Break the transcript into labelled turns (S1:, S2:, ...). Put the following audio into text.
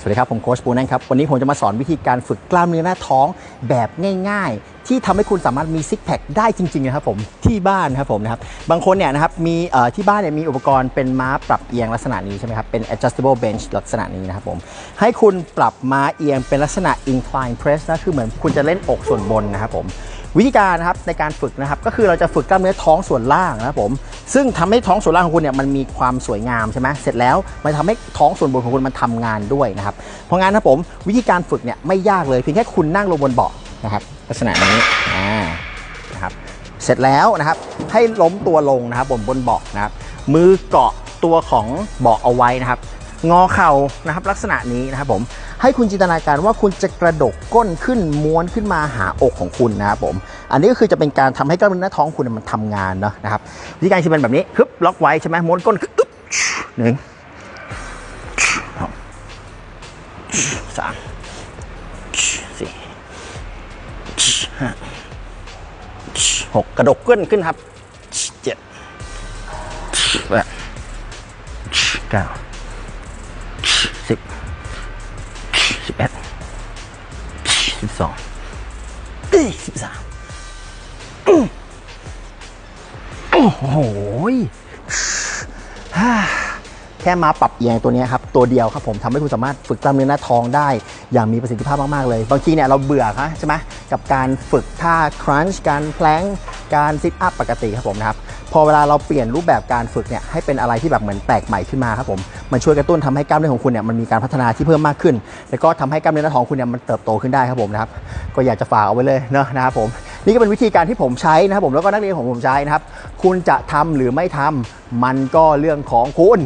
S1: สวัสดีครับ ผมโค้ชปูนั่นครับ วันนี้ผมจะมาสอนวิธีการฝึกกล้ามเนื้อหน้าท้องแบบง่ายๆ ที่ทำให้คุณสามารถมีซิกแพคได้จริงๆนะครับผมที่บ้านครับผมนะครับบางคนเนี่ยนะครับมีที่บ้านเนี่ยมีอุปกรณ์เป็นม้าปรับเอียงลักษณะนี้ใช่ไหมครับ เป็น adjustable bench ลักษณะนี้นะครับผมให้คุณปรับม้าเอียงเป็นลักษณะ incline press นะคือเหมือนคุณจะเล่นอกส่วนบนนะครับผม วิธีการนะครับในการฝึกนะครับก็คือเราจะฝึกกล้ามเนื้อท้องส่วนล่างนะครับผมซึ่งทำให้ท้องส่วนล่างของคุณเนี่ยมันมีความสวยงามใช่ไหมเสร็จแล้วมันทำให้ท้องส่วนบนของคุณมันทำงานด้วยนะครับเพราะงั้นนะผมวิธีการฝึกเนี่ยไม่ยากเลยเพียงแค่คุณนั่งลงบนเบาะนะครับลักษณะนี้อ่านะครับเสร็จแล้วนะครับให้ล้มตัวลงนะครับบนบนเบาะนะครับมือเกาะตัวของเบาะเอาไว้นะครับ งอเข่านะครับลักษณะนี้นะครับผมให้คุณจินตนาการว่าคุณจะกระดกก้นขึ้นม้วนขึ้นมาหาอกของคุณนะครับผมอันนี้ก็คือจะเป็นการทำให้กล้ามเนื้อหน้าท้องคุณมันทำงานเนาะนะครับวิธีการจะเป็นแบบนี้ฮึบล็อกไว้ใช่ไหมม้วนก้นึบหนึ่งสองสามสี่ห้าหกกระดกก้นขึ้นครับเจ็ดแปดเก้า สิบสิบเอ็ดสิบสองสิบสามโอ้โหแค่มาปรับเอียงตัวนี้ครับ ตัวเดียวครับผมทำให้คุณสามารถฝึกกล้ามเนื้อหน้าท้องได้ อย่างมีประสิทธิภาพมาก ๆ เลย บางทีเนี่ยเราเบื่อครับใช่ไหมกับการฝึกท่าครันช์การแพลงการซิทอัพปกติครับผมนะครับ พอเวลาเราเปลี่ยนรูปแบบการฝึกเนี่ยให้เป็นอะไรที่แบบเหมือนแปลกใหม่ขึ้นมาครับผม มันช่วยกระตุ้นทำให้กล้ามเนื้อของคุณเนี่ยมันมีการพัฒนาที่เพิ่มมากขึ้น แล้วก็ทำให้กล้ามเนื้อหน้าท้องคุณเนี่ยมันเติบโตขึ้นได้ครับผมนะครับก็อยากจะฝากเอาไว้เลยเนาะนะครับผมนี่ก็เป็นวิธีการที่ผมใช้นะครับผมแล้วก็นักเรียนของผมใช้นะครับคุณจะทำหรือไม่ทำมันก็เรื่องของคุณ